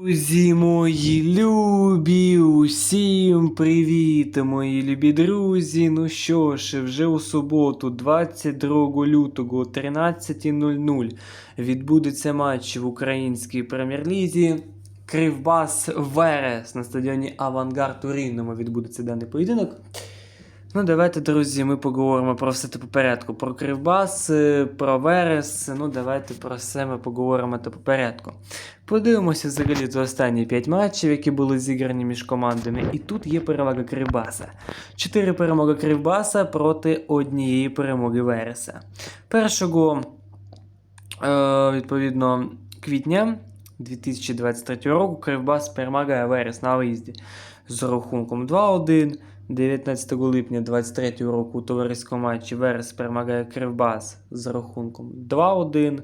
Друзі мої любі, усім привіт, мої любі друзі. Ну що ж, вже у суботу, 22 лютого о 13.00 відбудеться матч в українській прем'єр-лізі. Кривбас Верес на стадіоні Авангард у Рівному відбудеться даний поєдинок. Ну, давайте, друзі, ми поговоримо про все те по порядку. Про Кривбас, е, про Верес. Ну, давайте про все ми поговоримо по порядку. Подивимося взагалі за останні 5 матчів, які були зіграні між командами. І тут є перевага Кривбаса. 4 перемоги Кривбаса проти однієї перемоги Вереса. Першого, е, відповідно, квітня 2023 року Кривбас перемагає Верес на виїзді з рахунком 2-1. 19 липня 2023 року у товариському матчі Верес перемагає Кривбас з рахунком 2-1.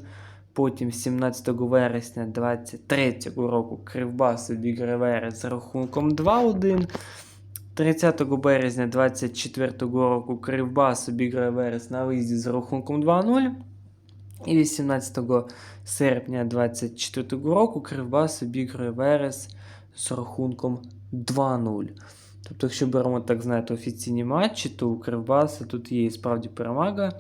Потім 17 вересня 2023 року Кривбас обіграє Верес з рахунком 2-1. 30 березня 2024 року Кривбас обіграє Верес на виїзді з рахунком 2-0. І 18 серпня 2024 року Кривбас обіграє Верес з рахунком 2-0. Тобто, якщо беремо, так знаєте, офіційні матчі, то у Кривбаса тут є і справді перемага.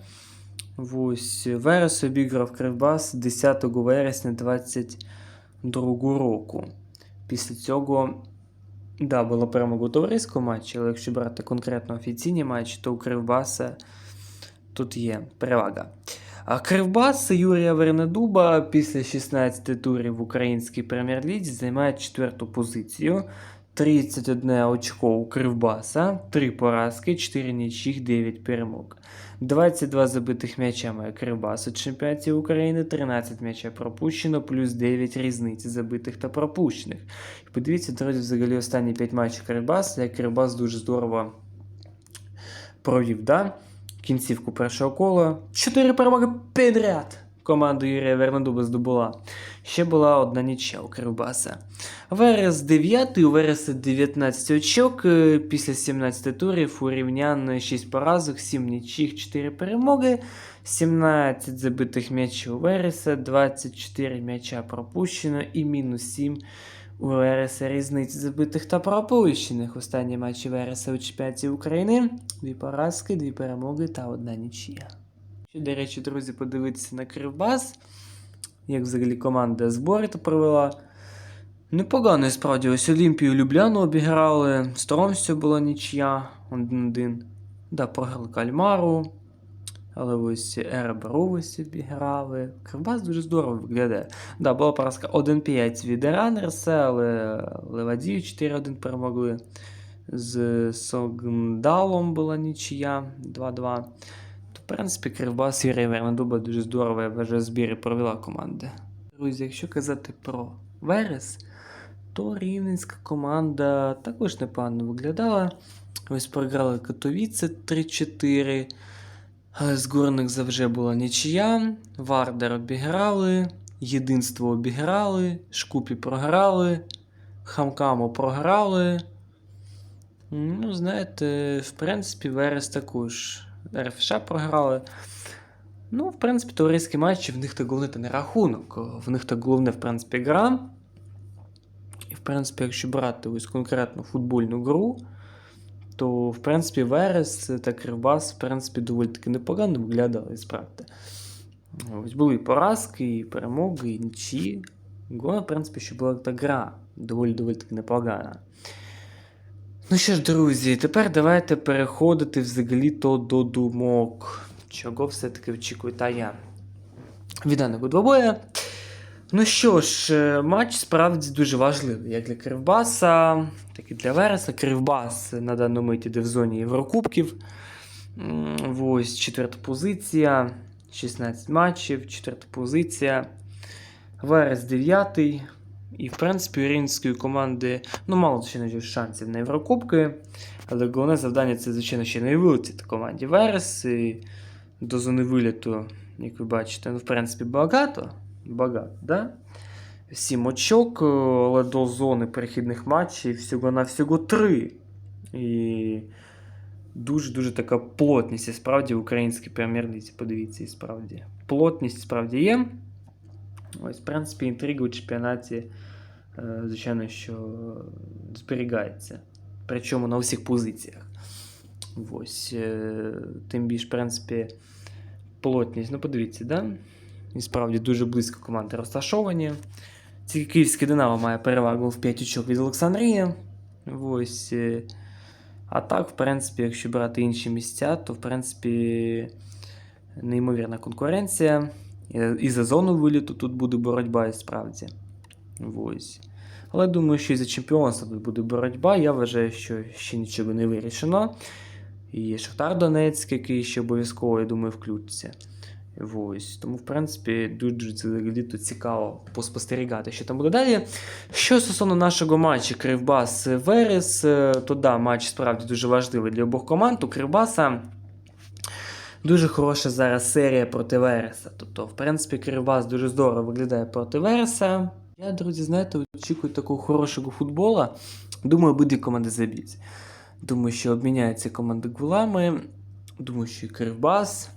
Ось Верес обіграв Кривбас 10 вересня 2022 року. Після цього, да, була перемога у товариському матчі, але якщо брати конкретно офіційні матчі, то у Кривбаса тут є перевага. А Кривбас Юрія Вернедуба після 16 турів в українській прем'єр-лізі займає четверту позицію. 31 очко у Кривбаса, 3 поразки, 4 нічих, 9 перемог. 22 забитих м'яча має Кривбас у чемпіонаті України, 13 м'яча пропущено, плюс 9 різниць забитих та пропущених. Подивіться, друзі, взагалі останні 5 матчів Кривбаса, як Кривбас дуже здорово провів, да? Кінцівку першого кола. 4 перемоги підряд. Команду Юрія Вернедуба здобула. Ще була одна нічя у Кривбаса. Верес 9, у Вереса 19 очок. е, Після 17 турів у рівнян 6 поразок, 7 нічих, 4 перемоги, 17 забитих м'ячів у Вереса, 24 м'яча пропущено і мінус 7 у Вереса різниці забитих та пропущених. Останні матчі Вереса у чемпіонаті України. Дві поразки, дві перемоги та одна нічия. Ще, до речі, друзі, подивитися на Кривбас, як взагалі команда збори провела. Непогано, справді, ось Олімпію Любляну обіграли, з Тромсю була нічия 1-1. Да, програли Кальмару. Але ось Ереберу ось обіграли. Кривбас дуже здорово виглядає. Да, була поразка 1-5 від Ранерса, але Левадію 4-1 перемогли. З Согндалом була нічия 2-2. Принципі, Кривбас і Вернедуба дуже здорово, я вважаю, збір провела команда. Друзі, якщо казати про Верес, то рівненська команда також непогано виглядала. Ось програли Катовіце 3-4. Е, З Горник завжди була нічия. Вардер обіграли, Єдинство обіграли, Шкупі програли, Хамкаму програли. Ну, знаєте, в принципі, Верес також. РФШ програли. Ну, в принципі, товариські матчі, в них так головне та не рахунок. В них так головне, в принципі, гра. І, в принципі, якщо брати ось конкретну футбольну гру, то, в принципі, Верес та Кривбас, в принципі, доволі таки непогано виглядали, справді. Ось були і поразки, і перемоги, і нічі. Головне, в принципі, що була та гра доволі доволі таки непогана. Ну що ж, друзі, тепер давайте переходити взагалі-то до думок. Чого все-таки очікую та я. Від двобоя. Ну що ж, е, матч справді дуже важливий як для Кривбаса, так і для Вереса. Кривбас на даному миті йде в зоні Єврокубків. Ось четверта позиція, 16 матчів, четверта позиція. Верес 9. І, в принципі, у рівненської команди ну, мало не шансів на Єврокубки. Але головне завдання це, звичайно, ще не вилетіти команді Верес. І до зони виліту, як ви бачите, ну, в принципі, багато. Багато, да? Сім очок, але до зони перехідних матчів всього на всього три. І дуже-дуже така плотність, і справді, в українській прем'єр-лізі, подивіться, і справді. Плотність справді є. Ось, в принципі, інтрига у чемпіонаті е, звичайно, що зберігається. Причому на усіх позиціях. Ось. е, Тим більш, в принципі, плотність. Ну, подивіться, да? І справді дуже близько команди розташовані. Тільки київське Динамо має перевагу в 5 очок від Олександрії. Ось. е, А так, в принципі, якщо брати інші місця, то в принципі неймовірна конкуренція. І- І за зону виліту тут буде боротьба і справді. Ось. Але думаю, що і за чемпіонство тут буде боротьба. Я вважаю, що ще нічого не вирішено. І Шахтар Донецьк, який ще обов'язково, я думаю, включиться. Ось. Тому, в принципі, дуже взагалі цікаво поспостерігати, що там буде далі. Що стосовно нашого матчу Кривбас Верес, е, то да, матч справді дуже важливий для обох команд. У Кривбаса дуже хороша зараз серія проти Вереса. Тобто, в принципі, Кривбас дуже здорово виглядає проти Вереса. Я, друзі, знаєте, очікую такого хорошого футбола. Думаю, обидві команди заб'ють. Думаю, що обміняються команди голами. Думаю, що і Кривбас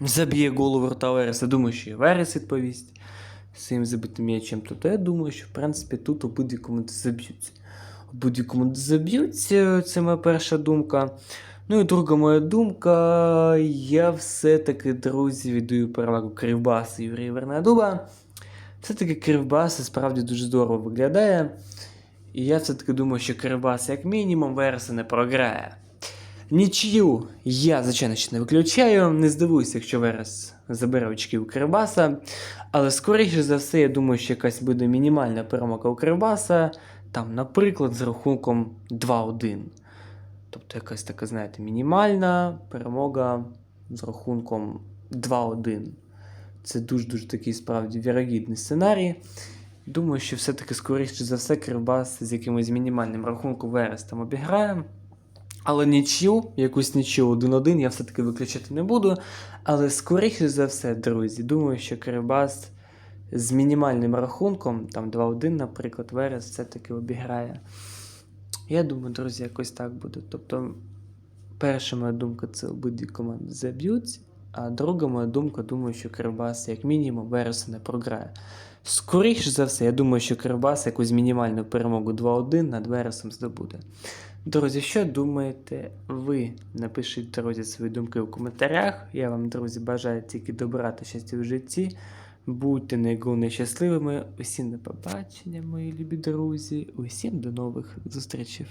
заб'є гол у ворота Вереса. Думаю, що і Верес відповість своїм забитим м'ячем. Тобто я думаю, що в принципі тут обидві команди заб'ють. Обидві команди заб'ють, це це моя перша думка. Ну і друга моя думка. Я все-таки, друзі, віддаю перевагу Кривбасу Юрія Вернадуба. Все-таки Кривбас справді дуже здорово виглядає. І я все-таки думаю, що Кривбас, як мінімум, Вереса не програє. Нічию я, звичайно, ще не виключаю. Не здивуюся, якщо Верес забере очки у Кривбаса. Але скоріше за все, я думаю, що якась буде мінімальна перемога у Кривбаса. Там, наприклад, з рахунком 2-1. Тобто якась така, знаєте, мінімальна перемога з рахунком 2-1. Це дуже-дуже такий справді вірогідний сценарій. Думаю, що все-таки скоріше за все Кривбас з якимось мінімальним рахунком Верес обіграє. Але нічю, якусь нічю 1-1 я все-таки виключати не буду. Але скоріше за все, друзі, думаю, що Кривбас з мінімальним рахунком, там 2-1, наприклад, Верес все-таки обіграє. Я думаю, друзі, якось так буде. Тобто, перша моя думка це обидві команди заб'ють. А друга моя думка, думаю, що Кривбас, як мінімум, Вереса не програє. Скоріше за все, я думаю, що Кривбас якусь мінімальну перемогу 2-1 над Вересом здобуде. Друзі, що думаєте ви? Напишіть, друзі, свої думки у коментарях. Я вам, друзі, бажаю тільки добра та щастя в житті. Будьте найголовніше щасливими. Усім до побачення, мої любі друзі. Усім до нових зустрічей.